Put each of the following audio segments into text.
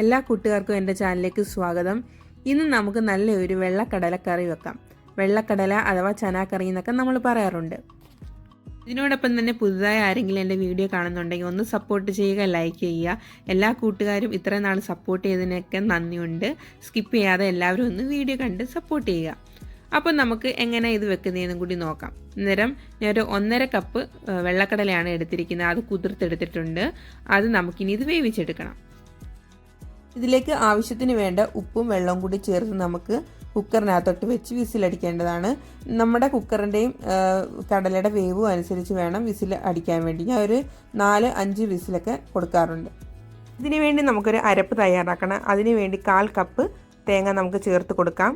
എല്ലാ കൂട്ടുകാർക്കും എന്റെ ചാനലിലേക്ക് സ്വാഗതം. ഇന്ന് നമുക്ക് നല്ലൊരു വെള്ളക്കടലക്കറി വെക്കാം. വെള്ളക്കടല അഥവാ ചനാക്കറി എന്നൊക്കെ നമ്മൾ പറയാറുണ്ട്. ഇതിനോടൊപ്പം തന്നെ പുതുതായി ആരെങ്കിലും എന്റെ വീഡിയോ കാണുന്നുണ്ടെങ്കിൽ ഒന്ന് സപ്പോർട്ട് ചെയ്യുക ലൈക്ക് ചെയ്യുക. എല്ലാ കൂട്ടുകാരും ഇത്രയും നാൾ സപ്പോർട്ട് ചെയ്തതിനൊക്കെ നന്ദിയുണ്ട്. സ്കിപ്പ് ചെയ്യാതെ എല്ലാവരും ഒന്ന് വീഡിയോ കണ്ട് സപ്പോർട്ട് ചെയ്യുക. അപ്പോൾ നമുക്ക് എങ്ങനെ ഇത് വെക്കുന്നതെന്നും കൂടി നോക്കാം. അന്നേരം ഒരു ഒന്നര കപ്പ് വെള്ളക്കടലയാണ് എടുത്തിരിക്കുന്നത്. അത് കുതിർത്തെടുത്തിട്ടുണ്ട്. അത് നമുക്കിനി ഇത് വേവിച്ചെടുക്കണം. ഇതിലേക്ക് ആവശ്യത്തിന് വേണ്ട ഉപ്പും വെള്ളവും കൂടി ചേർത്ത് നമുക്ക് കുക്കറിനകത്തോട്ട് വെച്ച് വിസിലടിക്കേണ്ടതാണ്. നമ്മുടെ കുക്കറിന്റെയും കടലയുടെ വേവും അനുസരിച്ച് വേണം വിസിൽ അടിക്കാൻ വേണ്ടി. ഞാൻ ഒരു നാല് അഞ്ച് വിസിലൊക്കെ കൊടുക്കാറുണ്ട്. ഇതിനു വേണ്ടി നമുക്കൊരു അരപ്പ് തയ്യാറാക്കണം. അതിനു വേണ്ടി കാൽ കപ്പ് തേങ്ങ നമുക്ക് ചേർത്ത് കൊടുക്കാം.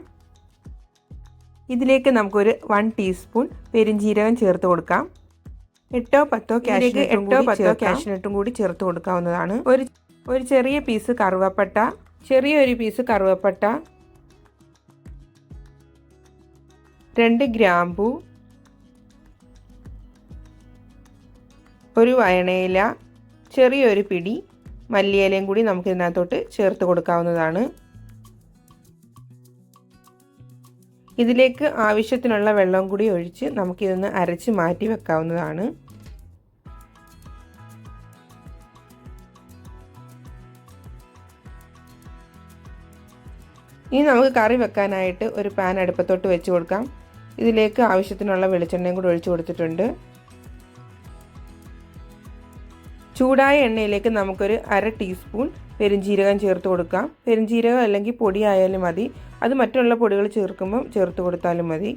ഇതിലേക്ക് നമുക്കൊരു വൺ ടീസ്പൂൺ പെരിഞ്ജീരകം ചേർത്ത് കൊടുക്കാം. എട്ടോ പത്തോ ക്യാഷ് എട്ടോ പത്തോ ക്യാഷിനെട്ടും കൂടി ചേർത്ത് കൊടുക്കാവുന്നതാണ്. ഒരു ഒരു ചെറിയ പീസ് കറുവപ്പട്ട ചെറിയൊരു പീസ് കറുവപ്പട്ട രണ്ട് ഗ്രാമ്പു ഒരു വയണയില ചെറിയൊരു പിടി മല്ലിയിലയും കൂടി നമുക്ക് ഇതിനകത്തോട്ട് ചേർത്ത് കൊടുക്കാവുന്നതാണ്. ഇതിലേക്ക് ആവശ്യത്തിനുള്ള വെള്ളം കൂടി ഒഴിച്ച് നമുക്കിതൊന്ന് അരച്ച് മാറ്റി വെക്കാവുന്നതാണ്. ഇനി നമുക്ക് കറി വെക്കാനായിട്ട് ഒരു പാൻ അടുപ്പത്തോട്ട് വെച്ച് കൊടുക്കാം. ഇതിലേക്ക് ആവശ്യത്തിനുള്ള വെളിച്ചെണ്ണയും കൂടി ഒഴിച്ചു കൊടുത്തിട്ടുണ്ട്. ചൂടായ എണ്ണയിലേക്ക് നമുക്കൊരു അര ടീസ്പൂൺ പെരുംജീരകം ചേർത്ത് കൊടുക്കാം. പെരുംജീരകം അല്ലെങ്കിൽ പൊടിയായാലും മതി. അത് മറ്റുള്ള പൊടികൾ ചേർക്കുമ്പം ചേർത്ത് കൊടുത്താലും മതി.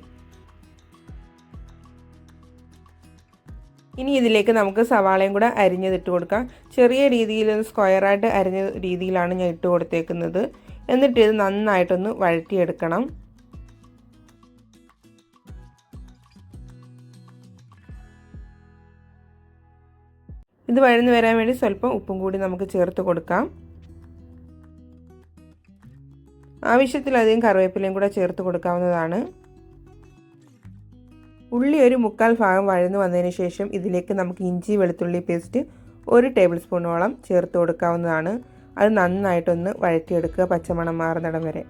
ഇനി ഇതിലേക്ക് നമുക്ക് സവാളയും കൂടെ അരിഞ്ഞത് ഇട്ട് കൊടുക്കാം. ചെറിയ രീതിയിൽ സ്ക്വയറായിട്ട് അരിഞ്ഞ രീതിയിലാണ് ഞാൻ ഇട്ട് കൊടുത്തേക്കുന്നത്. എന്നിട്ട് ഇത് നന്നായിട്ടൊന്ന് വഴറ്റിയെടുക്കണം. ഇത് വഴന്ന് വരാൻ വേണ്ടി സ്വല്പം ഉപ്പും കൂടി നമുക്ക് ചേർത്ത് കൊടുക്കാം. ആവശ്യത്തിലധികം കറിവേപ്പിലയും കൂടെ ചേർത്ത് കൊടുക്കാവുന്നതാണ്. ഉള്ളി ഒരു മുക്കാൽ ഭാഗം വഴന്നു വന്നതിന് ശേഷം ഇതിലേക്ക് നമുക്ക് ഇഞ്ചി വെളുത്തുള്ളി പേസ്റ്റ് ഒരു ടേബിൾ സ്പൂണോളം ചേർത്ത് കൊടുക്കാവുന്നതാണ്. അത് നന്നായിട്ടൊന്ന് വഴറ്റിയെടുക്കുക പച്ചമണം മാറുന്നിടം വരെ.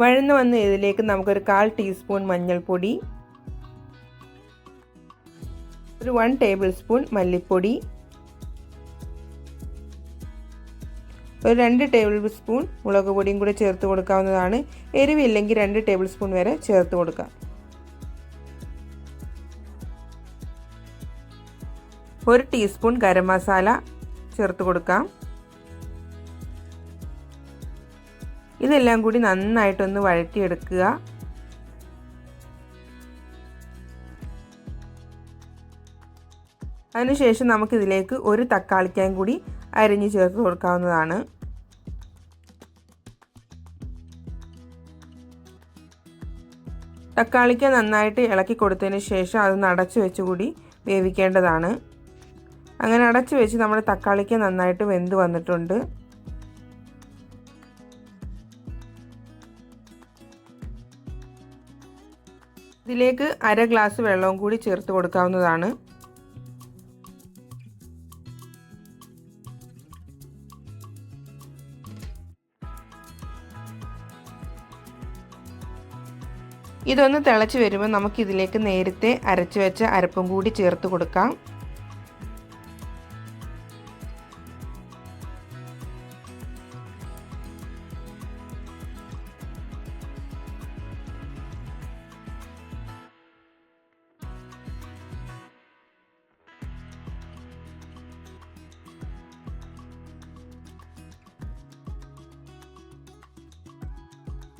വഴന്ന് വന്ന് ഇതിലേക്ക് നമുക്കൊരു കാൽ ടീസ്പൂൺ മഞ്ഞൾപ്പൊടി ഒരു വൺ ടേബിൾ സ്പൂൺ മല്ലിപ്പൊടി ഒരു രണ്ട് ടേബിൾ സ്പൂൺ മുളക് പൊടിയും കൂടെ ചേർത്ത് കൊടുക്കാവുന്നതാണ്. എരിവില്ലെങ്കിൽ രണ്ട് ടേബിൾ സ്പൂൺ വരെ ചേർത്ത് കൊടുക്കാം. ഒരു ടീസ്പൂൺ ഗരം മസാല ചേർത്ത് കൊടുക്കാം. ഇതെല്ലാം കൂടി നന്നായിട്ടൊന്ന് വഴറ്റിയെടുക്കുക. അതിനുശേഷം നമുക്കിതിലേക്ക് ഒരു തക്കാളിക്കായും കൂടി അരിഞ്ഞ് ചേർത്ത് കൊടുക്കാവുന്നതാണ്. തക്കാളിക്ക നന്നായിട്ട് ഇളക്കി കൊടുത്തതിന് ശേഷം അത് അടച്ചു വെച്ച് കൂടി വേവിക്കേണ്ടതാണ്. അങ്ങനെ അടച്ചു വെച്ച് നമ്മുടെ തക്കാളിക്ക് നന്നായിട്ട് വെന്ത് വന്നിട്ടുണ്ട്. ഇതിലേക്ക് അര ഗ്ലാസ് വെള്ളവും കൂടി ചേർത്ത് കൊടുക്കാവുന്നതാണ്. ഇതൊന്ന് തിളച്ച് വരുമ്പോൾ നമുക്കിതിലേക്ക് നേരത്തെ അരച്ചു വെച്ച അരപ്പും കൂടി ചേർത്ത് കൊടുക്കാം.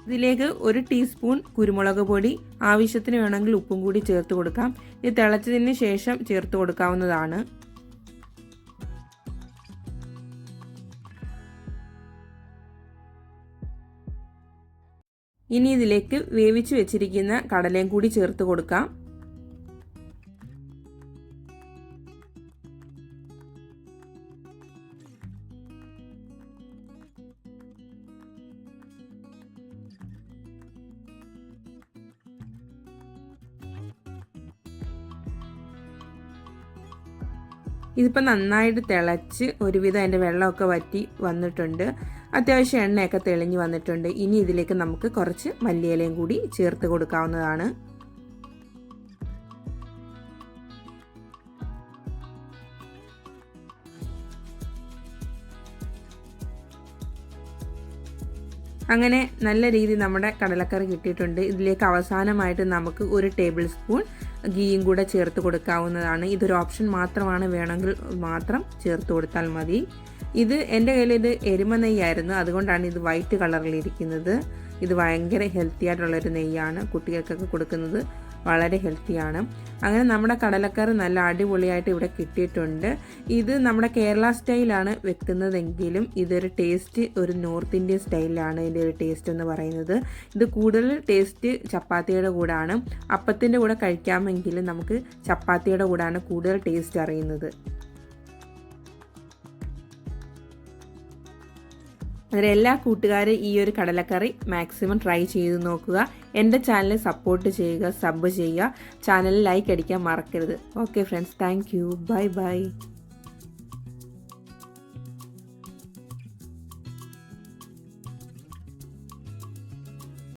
ഇതിലേക്ക് ഒരു ടീസ്പൂൺ കുരുമുളക് പൊടി ആവശ്യത്തിന് വേണമെങ്കിൽ ഉപ്പും കൂടി ചേർത്ത് കൊടുക്കാം. ഇത് തിളച്ചതിന് ശേഷം ചേർത്ത് കൊടുക്കാവുന്നതാണ്. ഇനി ഇതിലേക്ക് വേവിച്ചു വെച്ചിരിക്കുന്ന കടലയും കൂടി ചേർത്ത് കൊടുക്കാം. ഇതിപ്പോൾ നന്നായിട്ട് തിളച്ച് ഒരുവിധം അതിന്റെ വെള്ളമൊക്കെ വറ്റി വന്നിട്ടുണ്ട്. അത്യാവശ്യം എണ്ണയൊക്കെ തെളിഞ്ഞ് വന്നിട്ടുണ്ട്. ഇനി ഇതിലേക്ക് നമുക്ക് കുറച്ച് മല്ലിയിലയും കൂടി ചേർത്ത് കൊടുക്കാവുന്നതാണ്. അങ്ങനെ നല്ല രീതി നമ്മുടെ കടലക്കറി കിട്ടിയിട്ടുണ്ട്. ഇതിലേക്ക് അവസാനമായിട്ട് നമുക്ക് ഒരു ടേബിൾ സ്പൂൺ ഗീയും കൂടെ ചേർത്ത് കൊടുക്കാവുന്നതാണ്. ഇതൊരു ഓപ്ഷൻ മാത്രമാണ്. വേണമെങ്കിൽ മാത്രം ചേർത്ത് കൊടുത്താൽ മതി. ഇത് എന്റെ കയ്യിൽ ഇത് എരുമ നെയ്യായിരുന്നു. അതുകൊണ്ടാണ് ഇത് വൈറ്റ് കളറിലിരിക്കുന്നത്. ഇത് ഭയങ്കര ഹെൽത്തി ആയിട്ടുള്ളൊരു നെയ്യാണ് കുട്ടികൾക്കൊക്കെ കൊടുക്കുന്നത്. വളരെ ഹെൽത്തിയാണ് അങ്ങനെ നമ്മുടെ കടലക്കറി നല്ല അടിപൊളിയായിട്ട് ഇവിടെ കിട്ടിയിട്ടുണ്ട്. ഇത് നമ്മുടെ കേരള സ്റ്റൈലാണ് വെക്കുന്നതെങ്കിലും ഇതൊരു ടേസ്റ്റ് ഒരു നോർത്ത് ഇന്ത്യൻ സ്റ്റൈലിലാണ് ഇതിന്റെ ഒരു ടേസ്റ്റ് എന്ന് പറയുന്നത്. ഇത് കൂടുതൽ ടേസ്റ്റ് ചപ്പാത്തിയുടെ കൂടാണ്. അപ്പത്തിന്റെ കൂടെ കഴിക്കാമെങ്കിലും നമുക്ക് ചപ്പാത്തിയുടെ കൂടാണ് കൂടുതൽ ടേസ്റ്റ് അറിയുന്നത്. അങ്ങനെ എല്ലാ കൂട്ടുകാരും ഈ ഒരു കടലക്കറി മാക്സിമം ട്രൈ ചെയ്ത് നോക്കുക. എന്റെ ചാനൽ സപ്പോർട്ട് ചെയ്യുക സബ് ചെയ്യുക. ചാനൽ ലൈക്ക് അടിക്കാൻ മറക്കരുത്. Okay friends thank bye bye